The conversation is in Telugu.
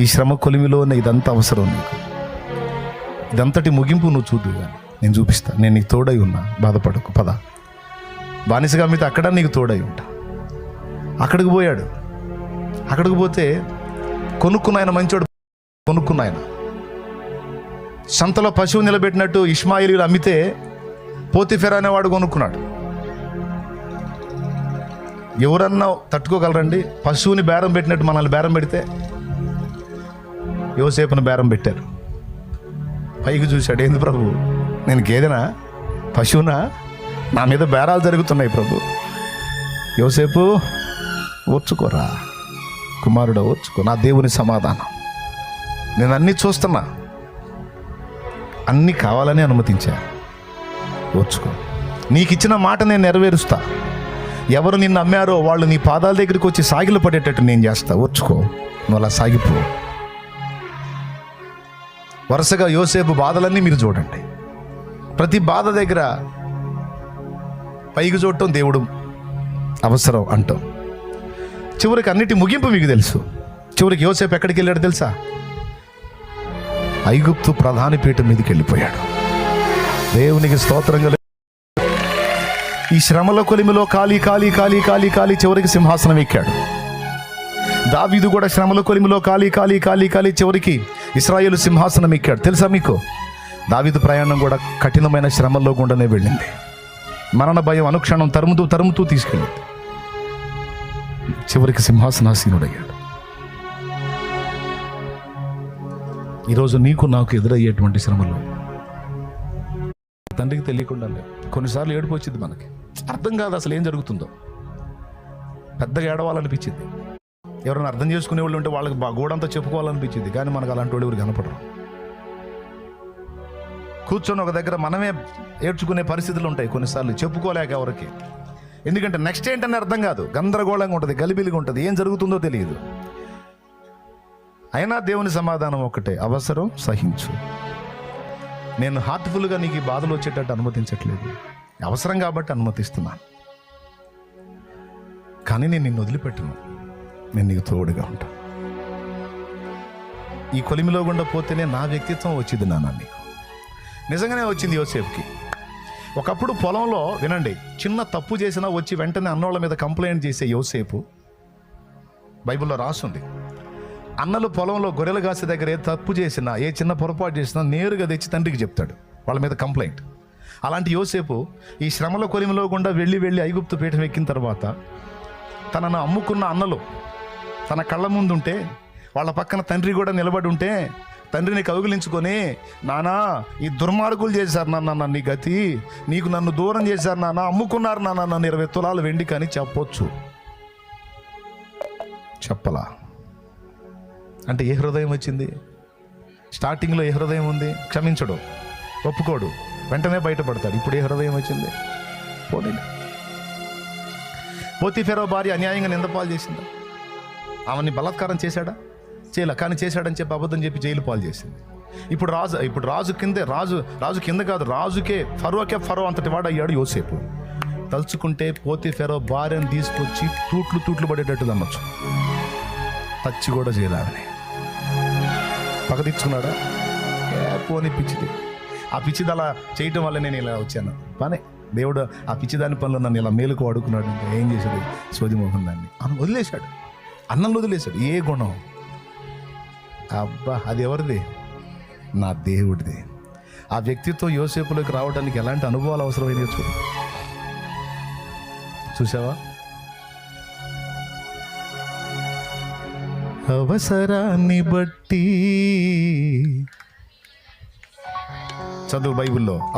ఈ శ్రమ కొలిమిలోనే ఇదంతా అవసరం నీకు. ఇదంతటి ముగింపు నువ్వు చూద్దు నేను చూపిస్తా. నేను నీకు తోడై ఉన్నా. బాధపడకు. పద. బానిసగా మీతో అక్కడ నీకు తోడై ఉంటా. అక్కడికి పోయాడు. అక్కడికి పోతే కొనుక్కున్న ఆయన మంచోడు. కొనుక్కున్న ఆయన. సంతలో పశువు నిలబెట్టినట్టు ఇస్మాయిలీలు అమ్మితే పోతిఫెర్ అనేవాడు కొనుక్కున్నాడు. ఎవరన్నా తట్టుకోగలరండి? పశువుని బేరం పెట్టినట్టు మనల్ని బేరం పెడితే యోసేపును బేరం పెట్టారు. పైకి చూశాడు ఏంది ప్రభు? నేను గేదెనా? పశువునా? నా మీద బేరాలు జరుగుతున్నాయి ప్రభు. యోసేపు ఓర్చుకోరా. కుమారుడు ఓర్చుకో. నా దేవుని సమాధానం. నేను అన్నీ చూస్తున్నా. అన్నీ కావాలని అనుమతించా. ఓర్చుకో. నీకు ఇచ్చిన మాట నేను నెరవేరుస్తా. ఎవరు నిన్ను అమ్మారో వాళ్ళు నీ పాదాల దగ్గరికి వచ్చి సాగిలు పడేటట్టు నేను చేస్తా. ఓర్చుకో. నువ్వు అలా సాగిపో. వరుసగా యోసేపు బాధలన్నీ మీరు చూడండి. ప్రతి బాధ దగ్గర పైకి చూడటం దేవుడు అవసరం అంటాం. చివరికి అన్నిటి ముగింపు మీకు తెలుసు. చివరికి యోసేపు ఎక్కడికి వెళ్ళాడు తెలుసా? ఐగుప్తు ప్రధాని పీఠం మీదకి వెళ్ళిపోయాడు. దేవునికి స్తోత్రంగా ఈ శ్రమల కొలిమిలో కాలి కాలి కాలి కాలి కాలి చివరికి సింహాసనం ఎక్కాడు. దావీదు కూడా శ్రమల కొలిమిలో కాలి కాలి కాలి కాలి చివరికి ఇస్రాయేల్ సింహాసనం ఎక్కాడు. తెలుసా మీకు? దావీదు ప్రయాణం కూడా కఠినమైన శ్రమల్లో గుండానే వెళ్ళింది. మరణ భయం అనుక్షణం తరుముతూ తరుముతూ తీసుకెళ్ళింది. చివరికి సింహాసనాసీనుడయ్యాడు. ఈరోజు నీకు నాకు ఎదురయ్యేటువంటి శ్రమలు తండ్రికి తెలియకుండా కొన్నిసార్లు ఏడుపు వచ్చింది మనకి. అర్థం కాదు అసలు ఏం జరుగుతుందో. పెద్దగా ఏడవాలనిపించింది. ఎవరైనా అర్థం చేసుకునే వాళ్ళు ఉంటే వాళ్ళకి బా గోడంతా చెప్పుకోవాలనిపించింది. కానీ మనకు అలాంటి వాళ్ళు ఎవరు కనపడరు. కూర్చొని ఒక దగ్గర మనమే ఏడ్చుకునే పరిస్థితులు ఉంటాయి కొన్నిసార్లు. చెప్పుకోలేక ఎవరికి. ఎందుకంటే నెక్స్ట్ ఏంటని అర్థం కాదు. గందరగోళంగా ఉంటుంది గలిబిలిగా ఉంటుంది. ఏం జరుగుతుందో తెలియదు. అయినా దేవుని సమాధానం ఒకటే అవసరం సహించు. నేను హార్ట్ఫుల్గా నీకు ఈ బాధలు వచ్చేటట్టు అనుమతించట్లేదు. అవసరం కాబట్టి అనుమతిస్తున్నాను కానీ నేను నిన్ను వదిలిపెట్టను. నేను నీకు తోడుగా ఉంటాను ఈ కొలిమిలో గుండా పోతేనే నా వ్యక్తిత్వం వచ్చింది నాన్న నీకు. నిజంగానే వచ్చింది యోసేఫ్కి ఒకప్పుడు పొలంలో వినండి చిన్న తప్పు చేసినా వచ్చి వెంటనే అన్నోళ్ళ మీద కంప్లైంట్ చేసే యోసేపు బైబిల్లో రాసుంది. అన్నలు పొలంలో గొర్రెలు కాసే దగ్గర ఏ తప్పు చేసినా ఏ చిన్న పొరపాటు చేసినా నేరుగా తెచ్చి తండ్రికి చెప్తాడు వాళ్ళ మీద కంప్లైంట్. అలాంటి యోసేపు ఈ శ్రమల కొలిమిలో గుండా వెళ్ళి వెళ్ళి ఐగుప్తు పీఠం ఎక్కిన తర్వాత తనను అమ్ముకున్న అన్నలు తన కళ్ళ ముందుంటే వాళ్ళ పక్కన తండ్రి కూడా నిలబడి ఉంటే తండ్రిని కౌగిలించుకొని నానా ఈ దుర్మార్గులు చేశారు నాన్న నన్ను గతి. నీకు నన్ను దూరం చేశారు నాన్న అమ్ముకున్నారు నాన్న నన్ను ఇరవై తులాలు వెండి కానీ చెప్పొచ్చు. చెప్పలా. అంటే ఏ హృదయం వచ్చింది? స్టార్టింగ్లో ఏ హృదయం ఉంది? క్షమించడు. ఒప్పుకోడు. వెంటనే బయటపడతాడు. ఇప్పుడు ఏ హృదయం వచ్చింది? పోనీ పోతీఫెరో భార్య అన్యాయంగా నిందపాలు చేసిందా. ఆమెని బలాత్కారం చేశాడా? చేయలే కానీ చేశాడని చెప్పి అబద్ధం చెప్పి జైలు పాలు చేసింది. ఇప్పుడు రాజు ఇప్పుడు రాజు కిందే రాజు రాజు కింద కాదు రాజుకే ఫరోకే ఫరో అంతటి వాడు అయ్యాడు యోసేపు. తలుచుకుంటే పోతే ఫెరో భార్యను తీసుకొచ్చి తూట్లు తూట్లు పడేటట్టు అనొచ్చు టచ్ కూడా చేయలేదని పక్క తెచ్చుకున్నాడా ఏ పోని పిచ్చిది. ఆ పిచ్చిది అలా చేయటం వల్ల నేను ఇలా వచ్చాను. పనే. దేవుడు ఆ పిచ్చిదాని పనులు నన్ను ఇలా మేలుకు వాడుకున్నాడు. ఏం చేశాడు? సోది మోహన్ దాన్ని. అని వదిలేశాడు. అన్నంలో వదిలేశాడు. ఏ గుణం? అబ్బా అది ఎవరిది? నా దేవుడిది. ఆ వ్యక్తిత్వం యోసేపులోకి రావడానికి ఎలాంటి అనుభవాలు అవసరమైన చూడు చూసావా అవసరాన్ని బట్టి చదువు బైబిల్లో.